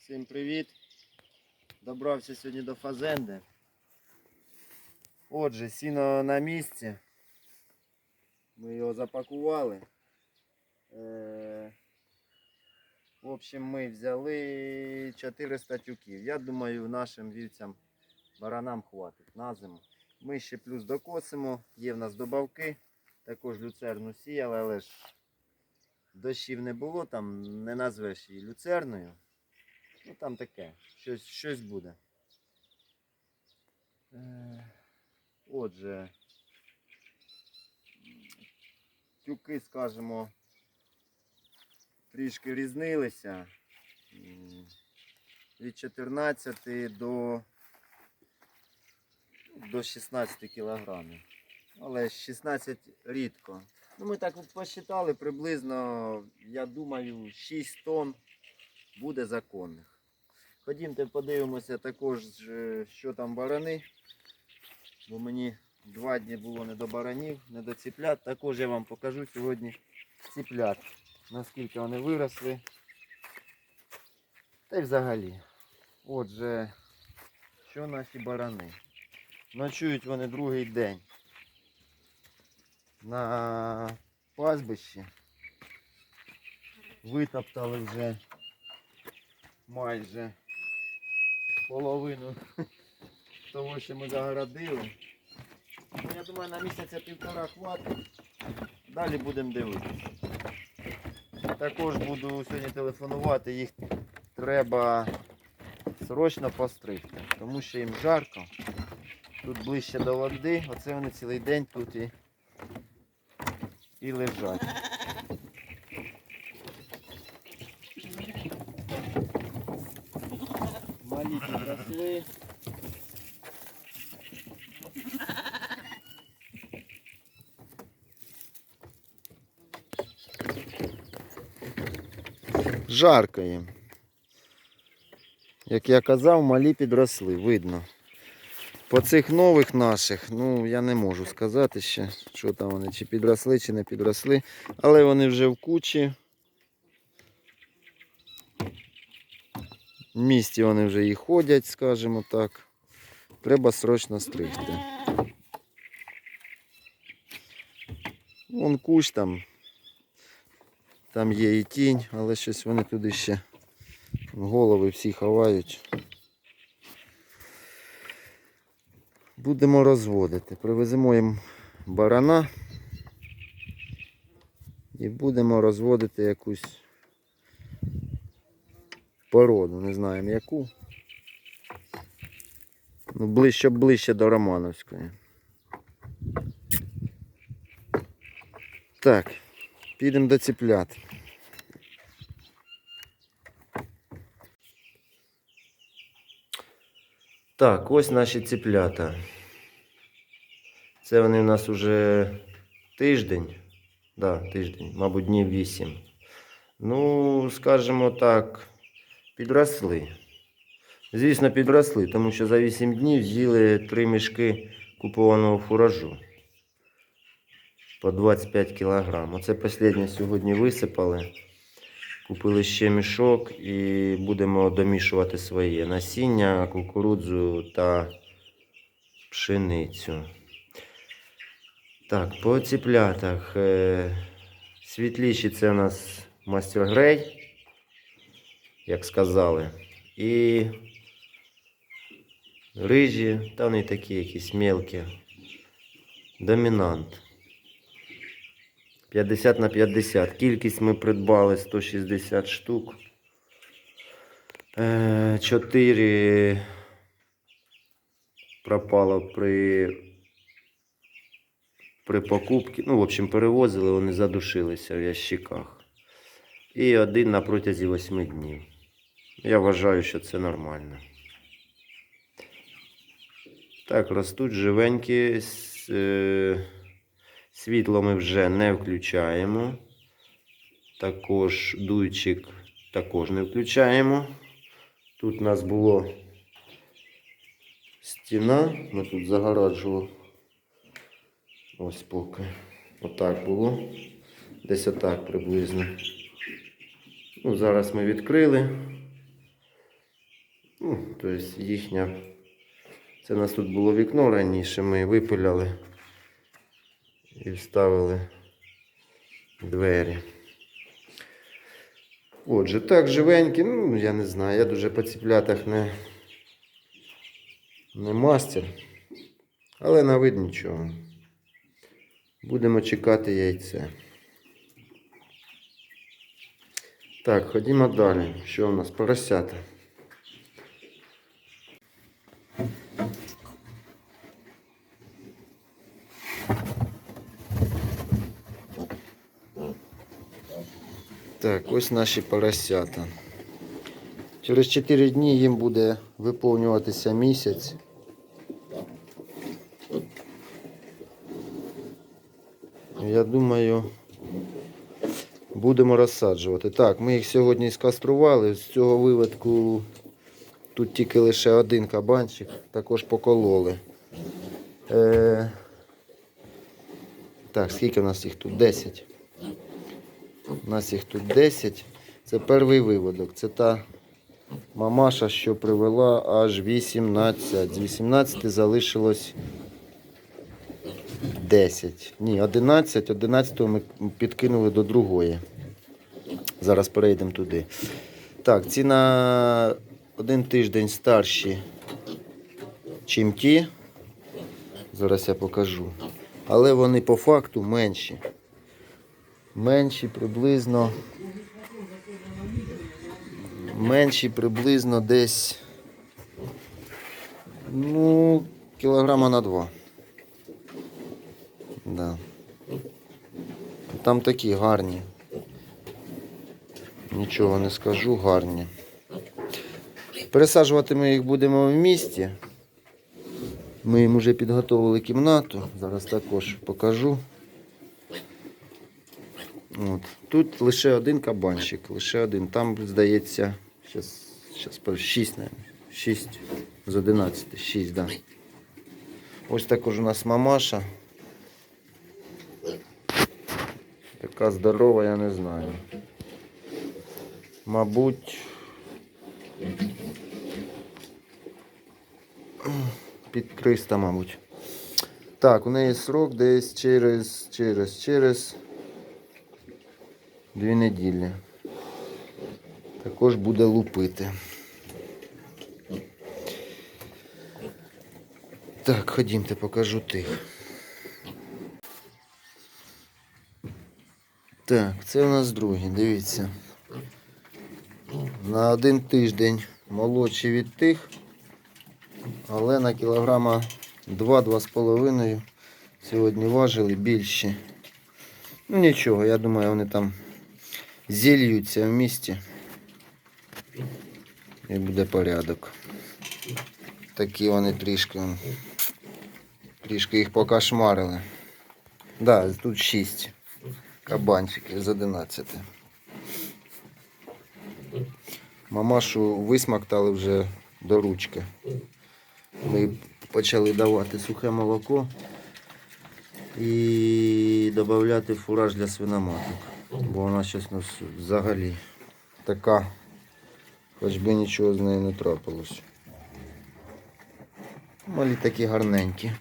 Всім привіт! Добрався сьогодні до Фазенди. Отже, сіно на місці. Ми його запакували. Е, В общем, ми взяли 400 тюків. Я думаю, нашим вівцям баранам хватить на зиму. Ми ще плюс докосимо. Є в нас добавки. Також люцерну сіяли, але ж дощів не було, там не назвеш її люцерною. Ну там таке, щось, щось буде. Е, Отже, тюки, скажімо, трішки різнилися. Від 14 до, до 16 кілограмів. Але 16 рідко. Ну, ми так посчитали приблизно, я думаю, 6 тонн буде законних. Ходімте подивимося також, е, що там барани. Бо мені два дні було не до баранів, не до ціплят. Також я вам покажу сьогодні ціплят. Наскільки вони виросли. Та й взагалі. Отже, що наші барани? Ночують вони другий день на пастбищі. Витоптали вже майже половину того, що ми загородили. Ну, Я думаю, на місяця півтора хватить. Далі будемо дивитися. Також буду сьогодні телефонувати, їх треба срочно постригти, тому що їм жарко. Тут ближче до води, оце вони цілий день тут і, і лежать. Малі підросли. Жарко їм. Як я казав, малі підросли, видно. По цих нових наших, ну я не можу сказати ще, що там вони, чи підросли, чи не підросли. Але вони вже в кучі. Місті вони вже і ходять, скажімо так. Треба срочно стригти. Вон кущ там. Там є і тінь, але щось вони туди ще голови всі ховають. Будемо розводити. Привеземо їм барана і будемо розводити якусь породу, не знаємо яку. Ну, ближче ближче до Романовської. Так, підемо до ціплят. Так, ось наші ціплята. Це вони у нас уже тиждень. Да, тиждень, мабуть, днів 8. Ну, скажімо так, підросли. Звісно, підросли, тому що за 8 днів з'їли 3 мішки купованого фуражу. По 25 кг. Оце останнє сьогодні висипали. Купили ще мішок і будемо домішувати своє насіння, кукурудзу та пшеницю. Так, по ціплятах. е, Світліші це у нас мастер Грей, як сказали. І рижі, та вони такі якісь мелкі. Домінант. 50 на 50. Кількість ми придбали 160 штук. 4 пропало при, при покупці. Ну, в общем, перевозили, вони задушилися в ящиках. І один на протязі 8 днів. Я вважаю, що це нормально. Так, ростуть живенькі. е, Світло ми вже не включаємо. Також дуйчик також не включаємо. Тут у нас було стіна, ми тут загороджували. Ось поки. Отак було. Десь отак приблизно. Ну, зараз ми відкрили. Тобто їхня. Це у нас тут було вікно раніше, ми випиляли і вставили двері. Отже, так, живенькі, ну, я не знаю, я дуже по ціплятах не, не мастер, але на вид нічого. Будемо чекати яйце. Так, ходімо далі. Що у нас? Поросята. Так, ось наші поросята. Через 4 дні їм буде виповнюватися місяць. Я думаю, будемо розсаджувати. Так, ми їх сьогодні скастрували. З цього виводку тут тільки лише один кабанчик, також покололи. Е... Так, скільки у нас їх тут? 10. У нас їх тут 10. Це перший виводок. Це та мамаша, що привела аж 18. З 18 залишилось 10. Ні, 11. 11 ми підкинули до другої. Зараз перейдемо туди. Так, ці на один тиждень старші, чим ті. Зараз я покажу. Але вони по факту менші. Менші приблизно. Менші приблизно десь. Ну, кілограма на два. Да. Там такі гарні. Нічого не скажу, гарні. Пересаджувати ми їх будемо в місті. Ми їм вже підготовили кімнату. Зараз також покажу. От. Тут лише один кабанчик, лише один. Там, здається, щас, щас, 6, наверное. 6 з 11, 6, да. Ось також у нас мамаша. Така здорова, я не знаю. Мабуть. Під 300, мабуть. Так, у неї срок десь через, через, через дві неділі. Також буде лупити. Так, ходімте, покажу тих. Так, це у нас другий, дивіться. На один тиждень молодші від тих, але на кілограма 2-2,5 сьогодні важили більші. Ну нічого, я думаю, вони там зільються в місті. І буде порядок. Такі вони трішки. Трішки їх покошмарили. Да, тут 6 кабанчиків з 11. Мамашу висмактали вже до ручки. Ми почали давати сухе молоко і додати фураж для свиноматок. Бо вона зараз у нас взагалі така, хоч би нічого з нею не трапилось. Малі такі гарненькі.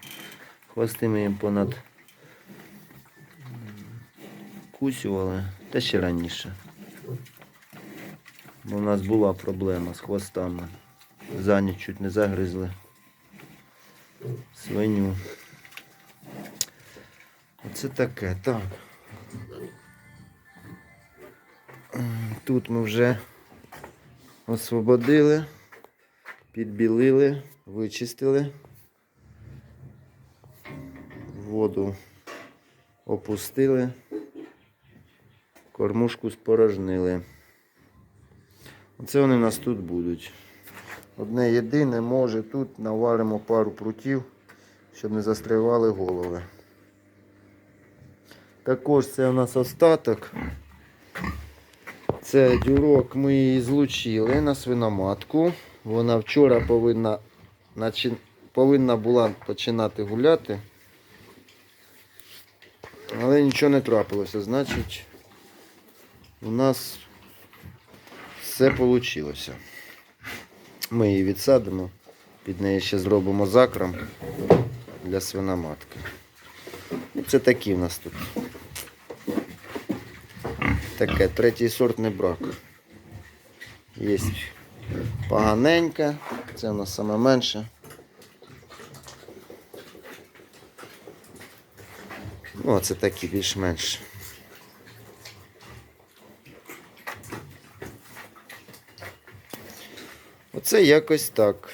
Хвости ми їм понад кусювали, та ще раніше. Бо у нас була проблема з хвостами. За ніч чуть не загризли свиню. Оце таке, так. Тут ми вже освободили, підбілили, вичистили. Воду опустили, кормушку спорожнили. Оце вони в нас тут будуть. Одне єдине, може тут наваримо пару прутів, щоб не застрівали голови. Також це у нас остаток. Це дюрок ми її злучили на свиноматку. Вона вчора повинна, начи- повинна була починати гуляти. Але нічого не трапилося. Значить, у нас все вийшло. Ми її відсадимо, під неї ще зробимо закром для свиноматки. І це такі в нас тут. Таке, третій сортний брак. Є поганенька, це у нас саме менше. Ну, це такі більш-менш. Оце якось так.